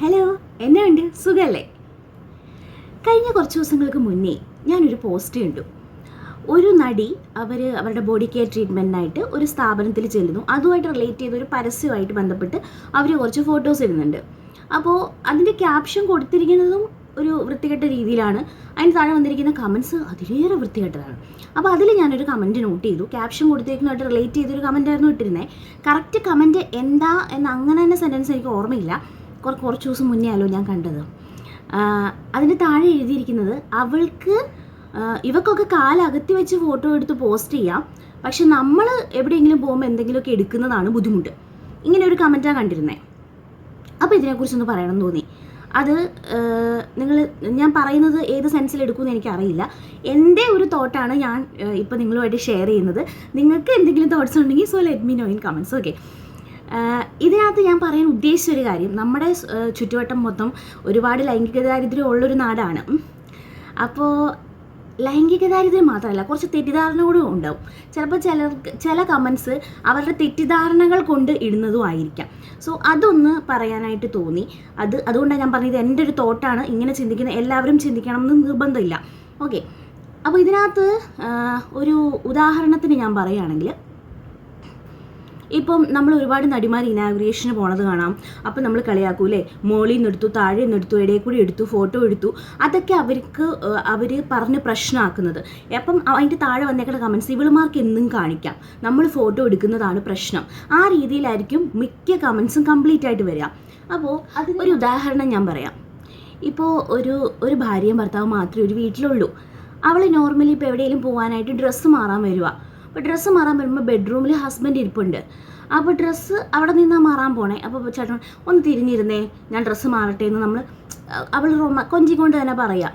Hello എന്നാ ഉണ്ട്? സുഖല്ലേ? കഴിഞ്ഞ കുറച്ച് ദിവസങ്ങൾക്ക് മുന്നേ ഞാനൊരു പോസ്റ്റ് കണ്ടു. ഒരു നടി അവർ അവരുടെ ബോഡി കെയർ ട്രീറ്റ്മെന്റിനായിട്ട് ഒരു സ്ഥാപനത്തിൽ ചെല്ലുന്നു. അതുമായിട്ട് റിലേറ്റ് ചെയ്ത ഒരു പരസ്യമായിട്ട് ബന്ധപ്പെട്ട് അവർ കുറച്ച് ഫോട്ടോസ് ഇടുന്നുണ്ട്. അപ്പോൾ അതിന്റെ ക്യാപ്ഷൻ കൊടുത്തിരിക്കുന്നതും ഒരു വൃത്തികെട്ട രീതിയിലാണ്. അതിന് താഴെ വന്നിരിക്കുന്ന കമൻസ് അതിലേറെ വൃത്തികെട്ടതാണ്. അപ്പോൾ അതിൽ ഞാനൊരു കമന്റ് നോട്ട് ചെയ്തു. ക്യാപ്ഷൻ കൊടുത്തിരിക്കുന്നതായിട്ട് റിലേറ്റ് ചെയ്തൊരു കമന്റ് ആയിരുന്നു ഇട്ടിരുന്നത് കറക്റ്റ് കമന്റ് എന്താ എന്ന് അങ്ങനെ തന്നെ സെന്റൻസ് എനിക്ക് ഓർമ്മയില്ല. കുറച്ച് ദിവസം മുന്നേ അല്ലോ ഞാൻ കണ്ടത്. അതിന് താഴെ എഴുതിയിരിക്കുന്നത് അവൾക്ക് ഇവക്കൊക്കെ കാലകത്തി വെച്ച് ഫോട്ടോ എടുത്ത് പോസ്റ്റ് ചെയ്യാം. പക്ഷെ നമ്മൾ എവിടെയെങ്കിലും പോകുമ്പോൾ എന്തെങ്കിലുമൊക്കെ എടുക്കുന്നതാണ് ബുദ്ധിമുട്ട്. ഇങ്ങനെ ഒരു കമന്റാണ് കണ്ടിരുന്നത് അപ്പോൾ ഇതിനെക്കുറിച്ചൊന്ന് പറയണം തോന്നി. അത് നിങ്ങൾ ഞാൻ പറയുന്നത് ഏത് സെൻസിൽ എടുക്കുമെന്ന് എനിക്കറിയില്ല. എന്റെ ഒരു തോട്ടാണ് ഞാൻ ഇപ്പോൾ നിങ്ങളുമായിട്ട് ഷെയർ ചെയ്യുന്നത്. നിങ്ങൾക്ക് എന്തെങ്കിലും തോട്ട്സ് ഉണ്ടെങ്കിൽ so let me know in comments okay? ഇതിനകത്ത് ഞാൻ പറയാൻ ഉദ്ദേശിച്ച ഒരു കാര്യം. നമ്മുടെ ചുറ്റുവട്ടം മൊത്തം ഒരുപാട് ലൈംഗിക ദാരിദ്ര്യം ഉള്ളൊരു നാടാണ്. അപ്പോൾ ലൈംഗിക ദാരിദ്ര്യം മാത്രമല്ല കുറച്ച് തെറ്റിദ്ധാരണ കൂടെ ഉണ്ടാവും. ചിലപ്പോൾ ചില ചില കമൻസ് അവരുടെ തെറ്റിദ്ധാരണകൾ കൊണ്ട് ഇടുന്നതും ആയിരിക്കാം. സോ അതൊന്ന് പറയാനായിട്ട് തോന്നി. അത് അതുകൊണ്ടാണ് ഞാൻ പറഞ്ഞത് എന്റെ ഒരു തോട്ടാണ്. ഇങ്ങനെ ചിന്തിക്കുന്ന എല്ലാവരും ചിന്തിക്കണം എന്ന് നിർബന്ധമില്ല. ഓക്കെ അപ്പോൾ ഇതിനകത്ത് ഒരു ഉദാഹരണത്തിന് ഞാൻ പറയുകയാണെങ്കിൽ ഇപ്പം നമ്മൾ ഒരുപാട് നടിമാർ ഇനാഗ്രേഷന് പോണത് കാണാം. അപ്പം നമ്മൾ കളിയാക്കൂലേ മോളിൽ നിന്ന് എടുത്തു താഴെ നിന്ന് എടുത്തു ഇടയിൽ കൂടി എടുത്തു ഫോട്ടോ എടുത്തു. അതൊക്കെ അവർക്ക് അവർ പറഞ്ഞ് പ്രശ്നമാക്കുന്നത് അപ്പം അതിന്റെ താഴെ വന്നേക്കുന്ന കമൻസ് ഇവളുമാർക്ക് എന്നും കാണിക്കാം. നമ്മൾ ഫോട്ടോ എടുക്കുന്നതാണ് പ്രശ്നം. ആ രീതിയിലായിരിക്കും മിക്ക കമൻസും കംപ്ലീറ്റ് ആയിട്ട് വരിക. അപ്പോൾ ഒരു ഉദാഹരണം ഞാൻ പറയാം. ഇപ്പോൾ ഒരു ഒരു ഭാര്യയും ഭർത്താവും മാത്രമേ ഒരു വീട്ടിലുള്ളൂ. അവൾ നോർമലി ഇപ്പോൾ എവിടെയെങ്കിലും പോകാനായിട്ട് ഡ്രസ്സ് മാറാൻ വരുക അപ്പോൾ ഡ്രസ്സ് മാറാൻ വരുമ്പോൾ ബെഡ്റൂമിൽ ഹസ്ബൻഡ് ഇരിപ്പുണ്ട്. അപ്പോൾ ഡ്രസ്സ് അവിടെ നിന്നാണ് മാറാൻ പോണേ. അപ്പോൾ ചേട്ടൻ ഒന്ന് തിരിഞ്ഞിരുന്നേ ഞാൻ ഡ്രസ്സ് മാറട്ടെ എന്ന് നമ്മൾ അവൾ റൊമ കൊഞ്ചിക്കൊണ്ട് തന്നെ പറയാം.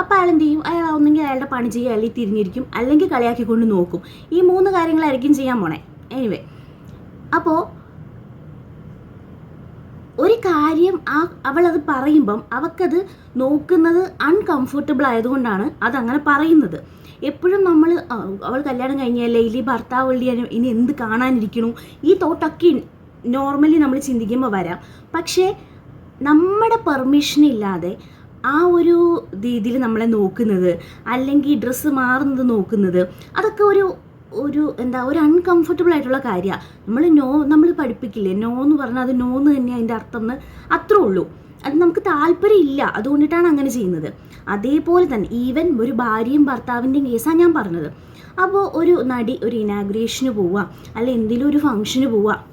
അപ്പോൾ അയാൾ എന്ത് ചെയ്യും? അയാൾ ഒന്നെങ്കിൽ അയാളുടെ പണി ചെയ്യുക അല്ലെങ്കിൽ തിരിഞ്ഞിരിക്കും അല്ലെങ്കിൽ കളിയാക്കിക്കൊണ്ട് നോക്കും. ഈ മൂന്ന് കാര്യങ്ങളായിരിക്കും ചെയ്യാൻ പോണേ. എനിവേ അപ്പോൾ ഒരു കാര്യം ആ അവളത് പറയുമ്പം അവൾക്കത് നോക്കുന്നത് അൺകംഫർട്ടബിൾ ആയതുകൊണ്ടാണ് അതങ്ങനെ പറയുന്നത്. എപ്പോഴും നമ്മൾ അവൾ കല്യാണം കഴിഞ്ഞല്ലേ ഇല്ലെങ്കിൽ ഭർത്താവ് ഇനി എന്ത് കാണാനിരിക്കണു? ഈ തോട്ടൊക്കെ നോർമലി നമ്മൾ ചിന്തിക്കുമ്പോൾ വരാം. പക്ഷേ നമ്മുടെ പെർമിഷൻ ഇല്ലാതെ ആ ഒരു രീതിയിൽ നമ്മളെ നോക്കുന്നത് അല്ലെങ്കിൽ ഡ്രസ്സ് മാറുന്നത് നോക്കുന്നത് അതൊക്കെ ഒരു ഒരു എന്താ ഒരു അൺകംഫർട്ടബിൾ ആയിട്ടുള്ള കാര്യമാണ് നമ്മൾ നോ നമ്മൾ പഠിപ്പിക്കില്ലേ നോ എന്ന് പറഞ്ഞാൽ അത് നോ എന്ന് തന്നെ അതിന്റെ അർത്ഥം എന്ന്. അത്രേ ഉള്ളൂ. അത് നമുക്ക് താല്പര്യം ഇല്ല. അതുകൊണ്ടിട്ടാണ് അങ്ങനെ ചെയ്യുന്നത്. അതേപോലെ തന്നെ ഈവൻ ഒരു ഭാര്യയും ഭർത്താവിന്റെയും കേസാണ് ഞാൻ പറഞ്ഞത്. അപ്പോൾ ഒരു നടി ഒരു ഇനാഗ്രേഷന് പോവുക അല്ലെ എന്തെങ്കിലും ഒരു ഫംഗ്ഷന് പോവുക.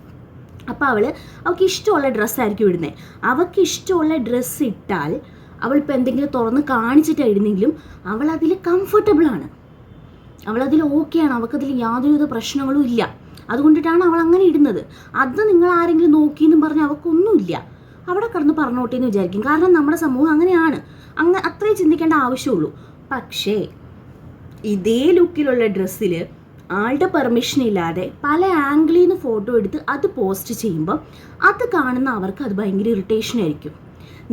അപ്പോൾ അവൾ അവൾക്ക് ഇഷ്ടമുള്ള ഡ്രസ്സായിരിക്കും ഇടുന്നത് അവൾക്ക് ഇഷ്ടമുള്ള ഡ്രസ്സ് ഇട്ടാൽ അവൾ ഇപ്പോൾ എന്തെങ്കിലും തുറന്ന് കാണിച്ചിട്ട് ഇടുന്നെങ്കിലും അവൾ അതിൽ അവൾ അതിൽ ഓക്കെയാണ് അവൾക്കതിൽ യാതൊരുവിധ പ്രശ്നങ്ങളും ഇല്ല. അതുകൊണ്ടിട്ടാണ് അവൾ അങ്ങനെ ഇടുന്നത്. അത് നിങ്ങൾ ആരെങ്കിലും നോക്കിയെന്നും പറഞ്ഞ് അവൾക്കൊന്നുമില്ല. അവിടെ കിടന്ന് പറഞ്ഞോട്ടെ എന്ന് വിചാരിക്കും. കാരണം നമ്മുടെ സമൂഹം അങ്ങനെയാണ്. ചിന്തിക്കേണ്ട ആവശ്യമുള്ളൂ. പക്ഷേ ഇതേ ലുക്കിലുള്ള ഡ്രസ്സിൽ ആളുടെ പെർമിഷൻ ഇല്ലാതെ പല ആംഗിളിൽ നിന്ന് ഫോട്ടോ എടുത്ത് അത് പോസ്റ്റ് ചെയ്യുമ്പോൾ അത് കാണുന്ന അവർക്ക് അത് ഭയങ്കര ഇറിറ്റേഷൻ ആയിരിക്കും.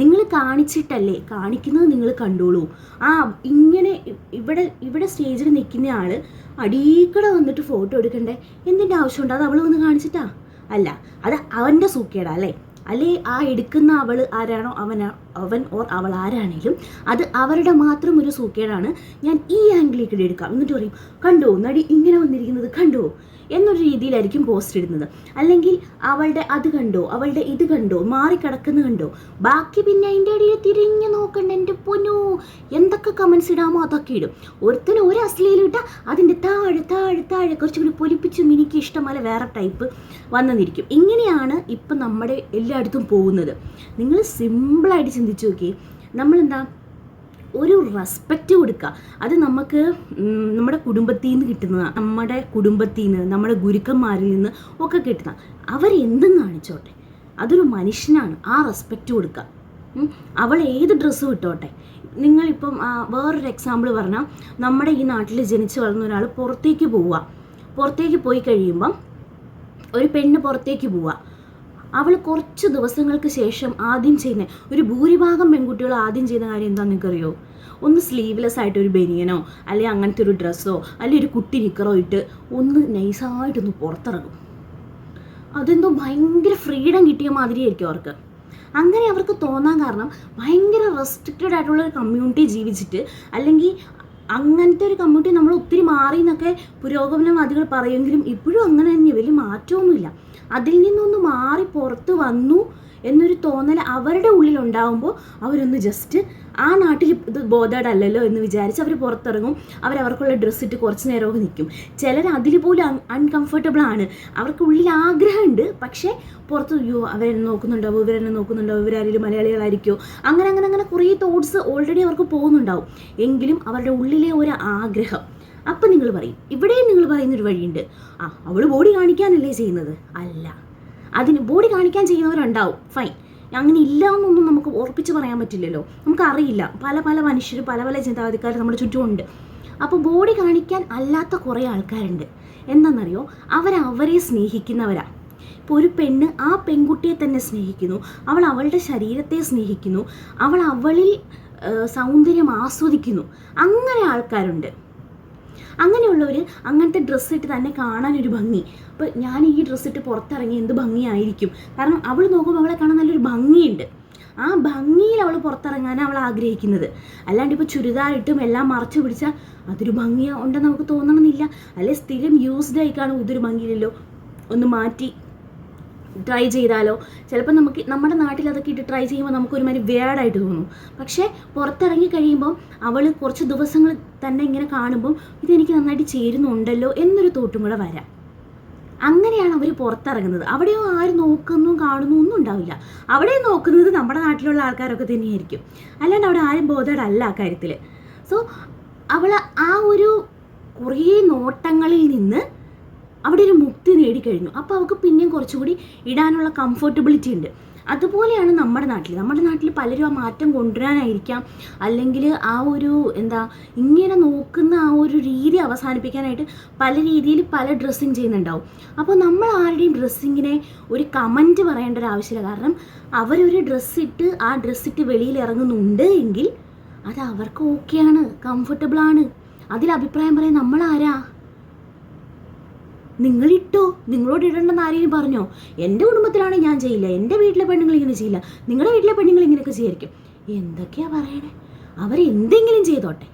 നിങ്ങൾ കാണിച്ചിട്ടല്ലേ? കാണിക്കുന്നത് നിങ്ങൾ കണ്ടോളൂ. ആ ഇങ്ങനെ ഇവിടെ ഇവിടെ സ്റ്റേജിൽ നിൽക്കുന്ന ആൾ അടീക്കട വന്നിട്ട് ഫോട്ടോ എടുക്കണ്ടേ? എന്തിന്റെ ആവശ്യമുണ്ട് അത് അവൾ വന്ന് കാണിച്ചിട്ടാ? അല്ല അത് അവന്റെ സൂക്കേടാ അല്ലേ? അല്ലേ ആ എടുക്കുന്ന അവൾ ആരാണോ അവന അവൻ ഓർ അവൾ ആരാണെങ്കിലും അത് അവരുടെ മാത്രം ഒരു സൂക്കേടാണ്. ഞാൻ ഈ ആംഗിളിൽ കൂടി എടുക്കാം. എന്നിട്ട് പറയും കണ്ടോ നടി ഇങ്ങനെ വന്നിരിക്കുന്നത് കണ്ടോ? എന്നൊരു രീതിയിലായിരിക്കും പോസ്റ്റ് ഇടുന്നത്. അല്ലെങ്കിൽ അവളുടെ അത് കണ്ടോ അവളുടെ ഇത് കണ്ടോ മാറിക്കിടക്കുന്ന കണ്ടോ? ബാക്കി പിന്നെ അതിന്റെ ഇടയിൽ തിരിഞ്ഞു നോക്കണ്ട എന്റെ പൊന്നു. എന്തൊക്കെ കമൻസ് ഇടാമോ അതൊക്കെ ഇടും. ഒരുത്തന് ഒരു അശ്ലീലം ഇട്ടാൽ അതിന്റെ താഴെ താഴെ താഴെ കുറച്ചുകൂടി പൊലിപ്പിച്ചും എനിക്ക് ഇഷ്ടമല്ല വേറെ ടൈപ്പ് വന്നെന്നിരിക്കും ഇങ്ങനെയാണ് ഇപ്പം നമ്മുടെ എല്ലായിടത്തും പോകുന്നത്. നിങ്ങൾ സിമ്പിളായിട്ട് ചിന്തിച്ചു നോക്കി നമ്മളെന്താ ഒരു റെസ്പെക്റ്റ് കൊടുക്കുക അത് നമുക്ക് നമ്മുടെ കുടുംബത്തിൽ നിന്ന് കിട്ടുന്നതാണ് നമ്മുടെ കുടുംബത്തിൽ നിന്ന് നമ്മുടെ ഗുരുക്കന്മാരിൽ നിന്ന് ഒക്കെ കിട്ടുന്ന അവരെന്തും കാണിച്ചോട്ടെ? അതൊരു മനുഷ്യനാണ്. ആ റെസ്പെക്റ്റ് കൊടുക്കുക അവൾ ഏത് ഡ്രസ്സ് ഇട്ടോട്ടെ? നിങ്ങളിപ്പം വേറൊരു എക്സാമ്പിൾ പറഞ്ഞാൽ നമ്മുടെ ഈ നാട്ടിൽ ജനിച്ചു വളർന്ന ഒരാൾ പുറത്തേക്ക് പോവുക. പുറത്തേക്ക് പോയി കഴിയുമ്പം ഒരു പെണ്ണ് പുറത്തേക്ക് പോവുക. അവൾ കുറച്ച് ദിവസങ്ങൾക്ക് ശേഷം ആദ്യം ചെയ്യുന്ന ഒരു ഭൂരിഭാഗം പെൺകുട്ടികൾ ആദ്യം ചെയ്യുന്ന കാര്യം എന്താണെന്ന് നിങ്ങൾക്കറിയോ? ഒന്ന് സ്ലീവ്ലെസ് ആയിട്ട് ഒരു ബനിയനോ അല്ലെങ്കിൽ അങ്ങനത്തെ ഒരു ഡ്രസ്സോ അല്ലെങ്കിൽ ഒരു കുട്ടി നിക്കറോ ഇട്ട് ഒന്ന് നൈസായിട്ടൊന്ന് പുറത്തിറങ്ങും. അതെന്തോ ഭയങ്കര ഫ്രീഡം കിട്ടിയ മാതിരിയായിരിക്കും അവർക്ക്. അങ്ങനെ അവർക്ക് തോന്നാൻ കാരണം ഭയങ്കര റെസ്ട്രിക്റ്റഡ് ആയിട്ടുള്ള ഒരു കമ്മ്യൂണിറ്റി ജീവിച്ചിട്ട് അല്ലെങ്കിൽ അങ്ങനത്തെ ഒരു കമ്മ്യൂണിറ്റി നമ്മൾ ഒത്തിരി മാറി എന്നൊക്കെ പുരോഗമനവാദികൾ പറയുമെങ്കിലും ഇപ്പോഴും അങ്ങനെ തന്നെ വലിയ മാറ്റമൊന്നുമില്ല. അതിൽ നിന്നൊന്ന് മാറി പുറത്ത് വന്നു. എന്നൊരു തോന്നൽ അവരുടെ ഉള്ളിൽ ഉണ്ടാകുമ്പോൾ അവരൊന്ന് ജസ്റ്റ് ആ നാട്ടിൽ ഇത് ബോധേഡ് അല്ലല്ലോ എന്ന് വിചാരിച്ച് അവർ പുറത്തിറങ്ങും. അവരവർക്കുള്ള ഡ്രസ്സ് ഇട്ട് കുറച്ച് നേരമൊക്കെ നിൽക്കും. ചിലർ അതിൽ പോലും അൺകംഫർട്ടബിൾ ആണ്. അവർക്ക് ഉള്ളിൽ ആഗ്രഹമുണ്ട്. പക്ഷേ പുറത്ത് അയ്യോ അവരെന്നെ നോക്കുന്നുണ്ടാവോ? ഇവരെന്നെ നോക്കുന്നുണ്ടാവോ? ഇവരാരെങ്കിലും മലയാളികളായിരിക്കോ? അങ്ങനെ അങ്ങനെ അങ്ങനെ കുറേ തോട്ട്സ് ഓൾറെഡി അവർക്ക് പോകുന്നുണ്ടാവും. എങ്കിലും അവരുടെ ഉള്ളിലെ ഒരു ആഗ്രഹം. അപ്പം നിങ്ങൾ പറയും ഇവിടെയും നിങ്ങൾ പറയുന്നൊരു വഴിയുണ്ട്. ആ അവൾ ബോഡി കാണിക്കാനല്ലേ ചെയ്യുന്നത്? അല്ല. അതിന് ബോഡി കാണിക്കാൻ ചെയ്യുന്നവരുണ്ടാവും. ഫൈൻ അങ്ങനെ ഇല്ല എന്നൊന്നും നമുക്ക് ഉറപ്പിച്ച് പറയാൻ പറ്റില്ലല്ലോ. നമുക്കറിയില്ല. പല പല മനുഷ്യർ പല പല ചിന്താഗതിക്കാർ നമ്മുടെ ചുറ്റുമുണ്ട്. അപ്പോൾ ബോഡി കാണിക്കാൻ അല്ലാത്ത കുറേ ആൾക്കാരുണ്ട്. എന്താണെന്നറിയോ അവരവരെ സ്നേഹിക്കുന്നവരാ. ഇപ്പോൾ ഒരു പെണ്ണ് ആ പെൺകുട്ടിയെ തന്നെ സ്നേഹിക്കുന്നു. അവൾ അവളുടെ ശരീരത്തെ സ്നേഹിക്കുന്നു. അവൾ അവളിൽ സൗന്ദര്യം ആസ്വദിക്കുന്നു. അങ്ങനെ ആൾക്കാരുണ്ട്. അങ്ങനെയുള്ളവർ അങ്ങനത്തെ ഡ്രസ്സ് ഇട്ട് തന്നെ കാണാൻ ഒരു ഭംഗി. അപ്പോൾ ഞാൻ ഈ ഡ്രസ്സ് ഇട്ട് പുറത്തിറങ്ങി എന്ത് ഭംഗിയായിരിക്കും? കാരണം അവൾ നോക്കുമ്പോൾ അവളെ കാണാൻ നല്ലൊരു ഭംഗിയുണ്ട്. ആ ഭംഗിയിൽ അവൾ പുറത്തിറങ്ങാനാണ് അവൾ ആഗ്രഹിക്കുന്നത്. അല്ലാണ്ട് ഇപ്പോൾ ചുരിദാറിട്ടും എല്ലാം മറച്ചു പിടിച്ചാൽ അതൊരു ഭംഗിയാ ഉണ്ടെന്ന് നമുക്ക് തോന്നണമെന്നില്ല. അല്ലെ സ്ഥിരം യൂസ്ഡ് ആയി കാണും ഇതൊരു ഭംഗിയില്ലല്ലോ? ഒന്ന് മാറ്റി ട്രൈ ചെയ്താലോ? ചിലപ്പോൾ നമുക്ക് നമ്മുടെ നാട്ടിൽ അതൊക്കെ ഇട്ട് ട്രൈ ചെയ്യുമ്പോൾ നമുക്ക് ഒരുമാതിരി വേർഡായിട്ട് തോന്നും. പക്ഷേ പുറത്തിറങ്ങി കഴിയുമ്പോൾ അവൾ കുറച്ച് ദിവസങ്ങൾ തന്നെ ഇങ്ങനെ കാണുമ്പോൾ ഇതെനിക്ക് നന്നായിട്ട് ചേരുന്നുണ്ടല്ലോ എന്നൊരു തോട്ടും കൂടെ വരാം. അങ്ങനെയാണ് അവർ പുറത്തിറങ്ങുന്നത്. അവിടെയോ ആരും നോക്കുന്നു കാണുന്നു ഒന്നും ഉണ്ടാവില്ല. അവിടെ നോക്കുന്നത് നമ്മുടെ നാട്ടിലുള്ള ആൾക്കാരൊക്കെ തന്നെയായിരിക്കും. അല്ലാണ്ട് അവിടെ ആരും ബോധേഡല്ല ആ കാര്യത്തിൽ സോ അവൾ ആ ഒരു കുറേ നോട്ടങ്ങളിൽ നിന്ന് അവിടെ ഒരു മുക്തി നേടിക്കഴിഞ്ഞു. അപ്പോൾ അവൾക്ക് പിന്നെയും കുറച്ചുകൂടി ഇടാനുള്ള കംഫർട്ടബിലിറ്റി ഉണ്ട്. അതുപോലെയാണ് നമ്മുടെ നാട്ടിൽ നമ്മുടെ നാട്ടിൽ പലരും ആ മാറ്റം കൊണ്ടുവരാനായിരിക്കാം. അല്ലെങ്കിൽ ആ ഒരു എന്താ ഇങ്ങനെ നോക്കുന്ന ആ ഒരു രീതി അവസാനിപ്പിക്കാനായിട്ട് പല രീതിയിൽ പല ഡ്രസ്സിങ് ചെയ്യുന്നുണ്ടാവും. അപ്പോൾ നമ്മൾ ആരുടെയും ഡ്രസ്സിങ്ങിനെ ഒരു കമന്റ് പറയേണ്ട ഒരു ആവശ്യമില്ല. കാരണം അവരൊരു ഡ്രസ്സിട്ട് ആ ഡ്രസ്സിട്ട് വെളിയിൽ ഇറങ്ങുന്നുണ്ട് എങ്കിൽ അത് അവർക്ക് ഓക്കെയാണ് കംഫർട്ടബിളാണ് അതിൽ അഭിപ്രായം പറയാൻ നമ്മൾ ആരാ? നിങ്ങളിട്ടോ? നിങ്ങളോട് ഇടണ്ടെന്ന് ആരെങ്കിലും പറഞ്ഞോ? എന്റെ കുടുംബത്തിലാണ് ഞാൻ ചെയ്യില്ല. എന്റെ വീട്ടിലെ പെണ്ണുങ്ങൾ ഇങ്ങനെ ചെയ്യില്ല. നിങ്ങളുടെ വീട്ടിലെ പെണ്ണുങ്ങൾ ഇങ്ങനെയൊക്കെ ചെയ്യായിരിക്കും. എന്തൊക്കെയാ പറയണേ? അവരെന്തെങ്കിലും ചെയ്തോട്ടെ.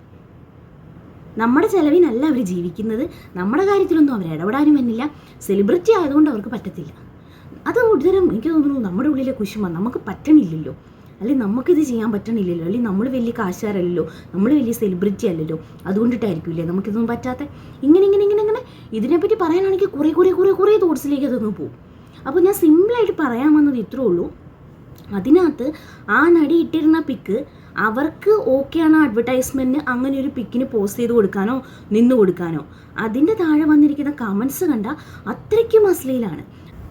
നമ്മുടെ ചെലവിനല്ല അവർ ജീവിക്കുന്നത്. നമ്മുടെ കാര്യത്തിലൊന്നും അവർ ഇടപെടാനും വന്നില്ല. സെലിബ്രിറ്റി ആയതുകൊണ്ട് അവർക്ക് പറ്റത്തില്ല. അത് ഒരുതരം എനിക്ക് തോന്നുന്നു നമ്മുടെ ഉള്ളിലെ കുശുമ നമുക്ക് പറ്റണില്ലല്ലോ. അല്ലെങ്കിൽ നമുക്കിത് ചെയ്യാൻ പറ്റണില്ലല്ലോ അല്ലെങ്കിൽ നമ്മൾ വലിയ കാശാരല്ലല്ലോ നമ്മൾ വലിയ സെലിബ്രിറ്റി അല്ലല്ലോ അതുകൊണ്ടിട്ടായിരിക്കില്ലേ നമുക്കിതൊന്നും പറ്റാത്ത? ഇങ്ങനെ ഇങ്ങനെ ഇങ്ങനെ ഇങ്ങനെ ഇതിനെപ്പറ്റി പറയാനാണെങ്കിൽ കുറേ കുറേ കുറേ കുറേ തോട്ട്സിലേക്ക് അതൊന്ന് പോകും അപ്പോൾ ഞാൻ സിമ്പിളായിട്ട് പറയാൻ വന്നത് ഇത്രേ ഉള്ളൂ. അതിനകത്ത് ആ നടി ഇട്ടിരുന്ന പിക്ക് അവർക്ക് ഓക്കെയാണ് അഡ്വർടൈസ്മെന്റിന് അങ്ങനെ ഒരു പിക്കിന് പോസ്റ്റ് ചെയ്ത് കൊടുക്കാനോ നിന്ന് കൊടുക്കാനോ. അതിന്റെ താഴെ വന്നിരിക്കുന്ന കമൻസ് കണ്ട അത്രയ്ക്കും അശ്ലീലാണ്.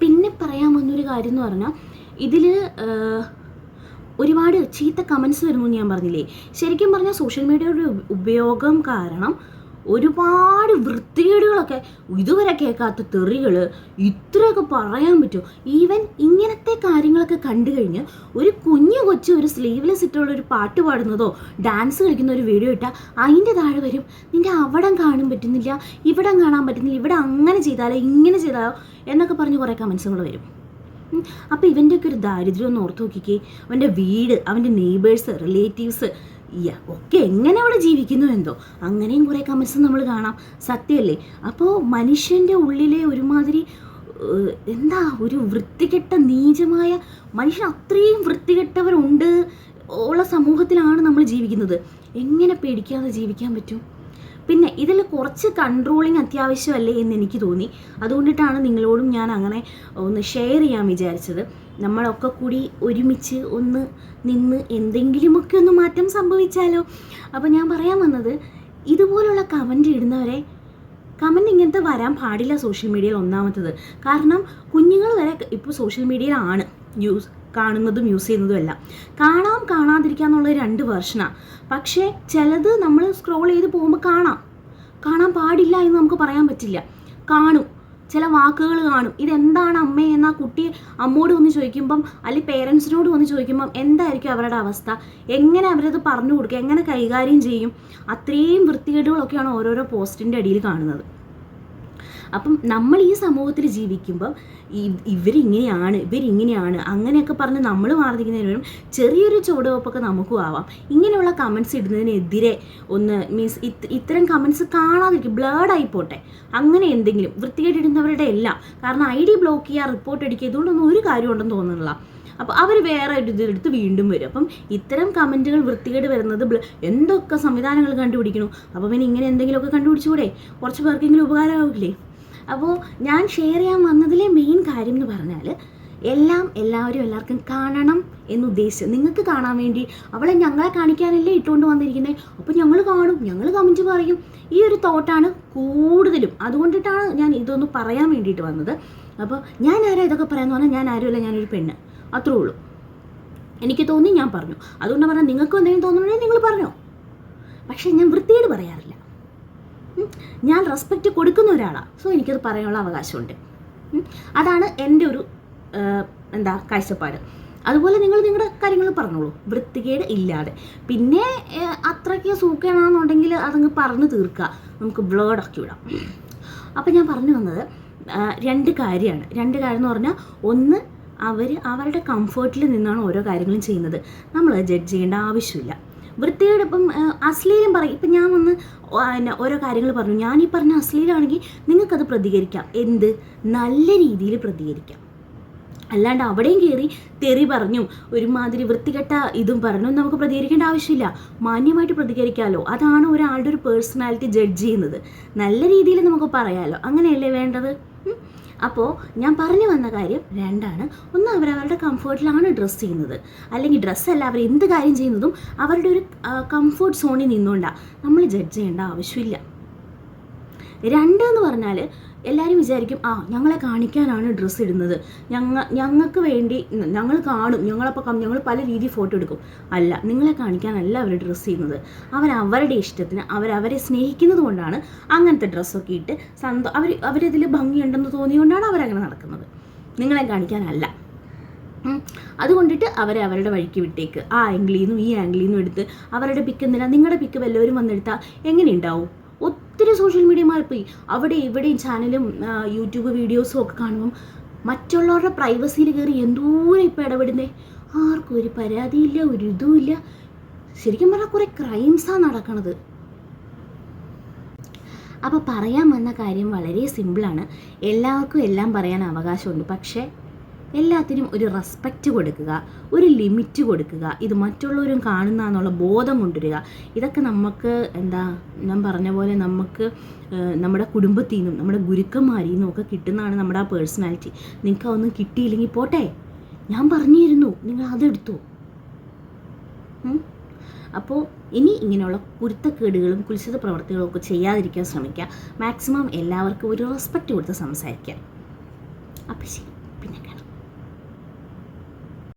പിന്നെ പറയാൻ വന്നൊരു കാര്യം എന്ന് പറഞ്ഞാൽ ഇതിൽ ഒരുപാട് ചീത്ത കമൻസ് വരുന്നു ഞാൻ പറഞ്ഞില്ലേ? ശരിക്കും പറഞ്ഞാൽ സോഷ്യൽ മീഡിയയുടെ ഉപയോഗം കാരണം ഒരുപാട് വൃത്തികേടുകളൊക്കെ ഇതുവരെ കേൾക്കാത്ത തെറികൾ ഇത്രയൊക്കെ പറയാൻ പറ്റും? ഈവൻ ഇങ്ങനത്തെ കാര്യങ്ങളൊക്കെ കണ്ടു കഴിഞ്ഞ് ഒരു കുഞ്ഞു കൊച്ചു ഒരു സ്ലീവ്ലെസ് ഇട്ടുള്ള ഒരു പാട്ട് പാടുന്നതോ ഡാൻസ് കളിക്കുന്ന ഒരു വീഡിയോ ഇട്ടാൽ അതിന്റെ താഴെ വരും. നിന്റെ അവിടം കാണാൻ പറ്റുന്നില്ല ഇവിടം കാണാൻ പറ്റുന്നില്ല ഇവിടെ അങ്ങനെ ചെയ്താലോ ഇങ്ങനെ ചെയ്താലോ എന്നൊക്കെ പറഞ്ഞ് കുറേ കമൻസുകൾ വരും. അപ്പോൾ ഇവന്റെയൊക്കെ ഒരു ദാരിദ്ര്യം ഒന്ന് ഓർത്ത് നോക്കിക്കേ. അവന്റെ വീട് അവന്റെ നെയ്ബേഴ്സ് റിലേറ്റീവ്സ് ഒക്കെ എങ്ങനെ അവിടെ ജീവിക്കുന്നു എന്തോ. അങ്ങനെയും കുറേ കമൻസ് നമ്മൾ കാണാം. സത്യമല്ലേ? അപ്പോൾ മനുഷ്യന്റെ ഉള്ളിലെ ഒരുമാതിരി എന്താ ഒരു വൃത്തികെട്ട നീചമായ മനുഷ്യൻ അത്രയും വൃത്തികെട്ടവരുണ്ട് ഉള്ള സമൂഹത്തിലാണ് നമ്മൾ ജീവിക്കുന്നത്. എങ്ങനെ പേടിക്കാതെ ജീവിക്കാൻ പറ്റും? പിന്നെ ഇതിൽ കുറച്ച് കൺട്രോളിങ് അത്യാവശ്യമല്ലേ എന്ന് എനിക്ക് തോന്നി. അതുകൊണ്ടിട്ടാണ് നിങ്ങളോടും ഞാൻ അങ്ങനെ ഒന്ന് ഷെയർ ചെയ്യാൻ വിചാരിച്ചത്. നമ്മളൊക്കെ കൂടി ഒരുമിച്ച് ഒന്ന് നിന്ന് എന്തെങ്കിലുമൊക്കെ ഒന്ന് മാറ്റം സംഭവിച്ചാലോ? അപ്പോൾ ഞാൻ പറയാൻ വന്നത് ഇതുപോലുള്ള കമന്റ് ഇടുന്നവരെ കമന്റ് ഇങ്ങനത്തെ വരാൻ പാടില്ല സോഷ്യൽ മീഡിയയിൽ ഒന്നാമത്തത്. കാരണം കുഞ്ഞുങ്ങൾ വരെ ഇപ്പോൾ സോഷ്യൽ മീഡിയയിലാണ് യൂസ് കാണുന്നതും യൂസ് ചെയ്യുന്നതും എല്ലാം. കാണാം കാണാതിരിക്കുക എന്നുള്ളത് രണ്ട് വേർഷനാണ് പക്ഷേ ചിലത് നമ്മൾ സ്ക്രോൾ ചെയ്ത് പോകുമ്പോൾ കാണാം. കാണാൻ പാടില്ല എന്ന് നമുക്ക് പറയാൻ പറ്റില്ല. കാണും. ചില വാക്കുകൾ കാണും. ഇതെന്താണ് അമ്മേ എന്നാ കുട്ടി അമ്മോട് വന്ന് ചോദിക്കുമ്പം അല്ലെങ്കിൽ പേരൻസിനോട് വന്ന് ചോദിക്കുമ്പം എന്തായിരിക്കും അവരുടെ അവസ്ഥ? എങ്ങനെ അവരത് പറഞ്ഞു കൊടുക്കുക? എങ്ങനെ കൈകാര്യം ചെയ്യും? അത്രയും വൃത്തികേടുകളൊക്കെയാണ് ഓരോരോ പോസ്റ്റിന്റെ അടിയിൽ കാണുന്നത്. അപ്പം നമ്മൾ ഈ സമൂഹത്തിൽ ജീവിക്കുമ്പം ഇവരിങ്ങനെയാണ് ഇവരിങ്ങനെയാണ് അങ്ങനെയൊക്കെ പറഞ്ഞ് നമ്മൾ മാറിയിരിക്കുന്നതിന് ചെറിയൊരു ചുവടുവെപ്പൊക്കെ നമുക്കും ആവാം. ഇങ്ങനെയുള്ള കമൻസ് ഇടുന്നതിനെതിരെ ഒന്ന് മീൻസ് ഇത്തരം കമൻസ് കാണാതിരിക്കും ബ്ലേഡായി പോട്ടെ. അങ്ങനെ എന്തെങ്കിലും വൃത്തികേട്ടിടുന്നവരുടെ എല്ലാം. കാരണം ഐ ഡി ബ്ലോക്ക് ചെയ്യുക റിപ്പോർട്ട് അടിക്കുക ഇതുകൊണ്ടൊന്നും ഒരു കാര്യം ഉണ്ടെന്ന് തോന്നുന്നില്ല. അപ്പോൾ അവർ വേറെ ഒരു ഇതെടുത്ത് വീണ്ടും വരും. അപ്പം ഇത്തരം കമന്റുകൾ വൃത്തികേട് വരുന്നത് എന്തൊക്കെ സംവിധാനങ്ങൾ കണ്ടുപിടിക്കണു അപ്പം പിന്നെ ഇങ്ങനെ എന്തെങ്കിലുമൊക്കെ കണ്ടുപിടിച്ചുകൂടെ? കുറച്ച് പേർക്കെങ്കിലും ഉപകാരമാവില്ലേ? അപ്പോൾ ഞാൻ ഷെയർ ചെയ്യാൻ വന്നതിലെ മെയിൻ കാര്യം എന്ന് പറഞ്ഞാൽ എല്ലാം എല്ലാവരും എല്ലാവർക്കും കാണണം എന്നുദ്ദേശിച്ചു. നിങ്ങൾക്ക് കാണാൻ വേണ്ടി അവളെ ഞങ്ങളെ കാണിക്കാനല്ലേ ഇട്ടുകൊണ്ട് വന്നിരിക്കുന്നത് അപ്പോൾ ഞങ്ങൾ കാണും. ഞങ്ങൾ കമന്റ് പറയും. ഈ ഒരു തോട്ടാണ് കൂടുതലും. അതുകൊണ്ടിട്ടാണ് ഞാൻ ഇതൊന്ന് പറയാൻ വേണ്ടിയിട്ട് വന്നത്. അപ്പോൾ ഞാൻ ആരാ ഇതൊക്കെ പറയാമെന്ന് പറഞ്ഞാൽ ഞാൻ ആരുമല്ല ഞാനൊരു പെണ്ണ്. അത്രേ ഉള്ളൂ. എനിക്ക് തോന്നി ഞാൻ പറഞ്ഞു. അതുകൊണ്ട് പറഞ്ഞാൽ നിങ്ങൾക്കും എന്തെങ്കിലും തോന്നുന്നുണ്ടെങ്കിൽ നിങ്ങൾ പറഞ്ഞോ. പക്ഷേ ഞാൻ വൃത്തിയോട് പറയാറില്ല. ഞാൻ റെസ്പെക്റ്റ് കൊടുക്കുന്ന ഒരാളാണ് സോ എനിക്കത് പറയാനുള്ള അവകാശമുണ്ട്. അതാണ് എന്റെ ഒരു എന്താ കാഴ്ചപ്പാട്. അതുപോലെ നിങ്ങൾ നിങ്ങളുടെ കാര്യങ്ങൾ പറഞ്ഞോളൂ. വൃത്തികേട് ഇല്ലാതെ. പിന്നെ അത്രയ്ക്ക് സൂക്കേണാണെന്നുണ്ടെങ്കിൽ അതങ്ങ് പറഞ്ഞു തീർക്കുക. നമുക്ക് ബ്ലേഡാക്കി വിടാം. അപ്പം ഞാൻ പറഞ്ഞു വന്നത് രണ്ട് കാര്യമാണ്. രണ്ട് കാര്യം എന്ന് പറഞ്ഞാൽ ഒന്ന് അവർ അവരുടെ കംഫർട്ടിൽ നിന്നാണ് ഓരോ കാര്യങ്ങളും ചെയ്യുന്നത്. നമ്മൾ ജഡ്ജ് ചെയ്യേണ്ട ആവശ്യമില്ല. വൃത്തികേട് ഇപ്പം അശ്ലീലം പറയും. ഇപ്പം ഞാൻ വന്ന് പിന്നെ ഓരോ കാര്യങ്ങൾ പറഞ്ഞു. ഞാൻ ഈ പറഞ്ഞ അശ്ലീലമാണെങ്കിൽ നിങ്ങൾക്കത് പ്രതികരിക്കാം. എന്ത്? നല്ല രീതിയിൽ പ്രതികരിക്കാം. അല്ലാണ്ട് അവിടെയും കയറി തെറി പറഞ്ഞു ഒരുമാതിരി വൃത്തികെട്ട ഇതും പറഞ്ഞു നമുക്ക് പ്രതികരിക്കേണ്ട ആവശ്യമില്ല. മാന്യമായിട്ട് പ്രതികരിക്കാമല്ലോ അതാണ് ഒരാളുടെ ഒരു പേഴ്സണാലിറ്റി ജഡ്ജ് ചെയ്യുന്നത്. നല്ല രീതിയിൽ നമുക്ക് പറയാമല്ലോ അങ്ങനെയല്ലേ വേണ്ടത്. അപ്പോൾ ഞാൻ പറഞ്ഞു വന്ന കാര്യം രണ്ടാണ്. ഒന്ന് അവരവരുടെ കംഫർട്ടിലാണ് ഡ്രസ്സ് ചെയ്യുന്നത്. അല്ലെങ്കിൽ ഡ്രസ്സല്ല അവർ എന്ത് കാര്യം ചെയ്യുന്നതും അവരുടെ ഒരു കംഫർട്ട് സോണിൽ നിന്നുകൊണ്ടാണ് നമ്മൾ ജഡ്ജ് ചെയ്യേണ്ട ആവശ്യമില്ല. രണ്ട് എന്ന് പറഞ്ഞാൽ എല്ലാവരും വിചാരിക്കും ആ ഞങ്ങളെ കാണിക്കാനാണ് ഡ്രസ്സ് ഇടുന്നത്. ഞങ്ങ ഞങ്ങൾക്ക് വേണ്ടി ഞങ്ങൾ കാണും. ഞങ്ങളപ്പോൾ ഞങ്ങൾ പല രീതിയിൽ ഫോട്ടോ എടുക്കും. അല്ല നിങ്ങളെ കാണിക്കാനല്ല അവർ ഡ്രസ്സ് ചെയ്യുന്നത്. അവർ അവരുടെ ഇഷ്ടത്തിന് അവരവരെ സ്നേഹിക്കുന്നത് കൊണ്ടാണ് അങ്ങനത്തെ ഡ്രസ്സൊക്കെ ഇട്ട് സന്തോ അവർ അവരിതിൽ ഭംഗിയുണ്ടെന്ന് തോന്നിയുകൊണ്ടാണ് അവരങ്ങനെ നടക്കുന്നത്. നിങ്ങളെ കാണിക്കാനല്ല. അതുകൊണ്ടിട്ട് അവരെ അവരുടെ വഴിക്ക് വിട്ടേക്ക്. ആ ആംഗിളിൽ നിന്നും ഈ ആംഗിളിൽ നിന്നും എടുത്ത് അവരുടെ പിക്ക് എന്തിനാ? നിങ്ങളുടെ പിക്ക് വല്ലവരും വന്നെടുത്താൽ എങ്ങനെ ഉണ്ടാവും? ഒത്തിരി സോഷ്യൽ മീഡിയ മാറിപ്പോയി അവിടെ ഇവിടെയും ചാനലും യൂട്യൂബ് വീഡിയോസും ഒക്കെ കാണുമ്പം മറ്റുള്ളവരുടെ പ്രൈവസിയിൽ കയറി എന്തോരം ഇപ്പം ഇടപെടുന്നേ? ആർക്കും ഒരു പരാതിയില്ല ഒരു ഇതുമില്ല ശരിക്കും പറഞ്ഞാൽ കുറേ ക്രൈംസാണ് നടക്കണത്. അപ്പോൾ പറയാൻ വന്ന കാര്യം വളരെ സിമ്പിളാണ് എല്ലാവർക്കും എല്ലാം പറയാൻ അവകാശമുണ്ട്. പക്ഷേ എല്ലാത്തിനും ഒരു റെസ്പെക്റ്റ് കൊടുക്കുക ഒരു ലിമിറ്റ് കൊടുക്കുക. ഇത് മറ്റുള്ളവരും കാണുന്ന എന്നുള്ള ബോധം കൊണ്ടുവരിക. ഇതൊക്കെ നമുക്ക് എന്താ ഞാൻ പറഞ്ഞ പോലെ നമുക്ക് നമ്മുടെ കുടുംബത്തിൽ നിന്നും നമ്മുടെ ഗുരുക്കന്മാരിൽ നിന്നും ഒക്കെ കിട്ടുന്നതാണ് നമ്മുടെ ആ പേഴ്സണാലിറ്റി നിങ്ങൾക്ക് അതൊന്നും കിട്ടിയില്ലെങ്കിൽ പോട്ടെ. ഞാൻ പറഞ്ഞിരുന്നു നിങ്ങൾ അതെടുത്തു? അപ്പോൾ ഇനി ഇങ്ങനെയുള്ള കുരുത്തക്കേടുകളും കുലിശിത പ്രവർത്തികളും ഒക്കെ ചെയ്യാതിരിക്കാൻ ശ്രമിക്കുക. മാക്സിമം എല്ലാവർക്കും ഒരു റെസ്പെക്റ്റ് കൊടുത്ത് സംസാരിക്കുക. അപ്പം ശരി.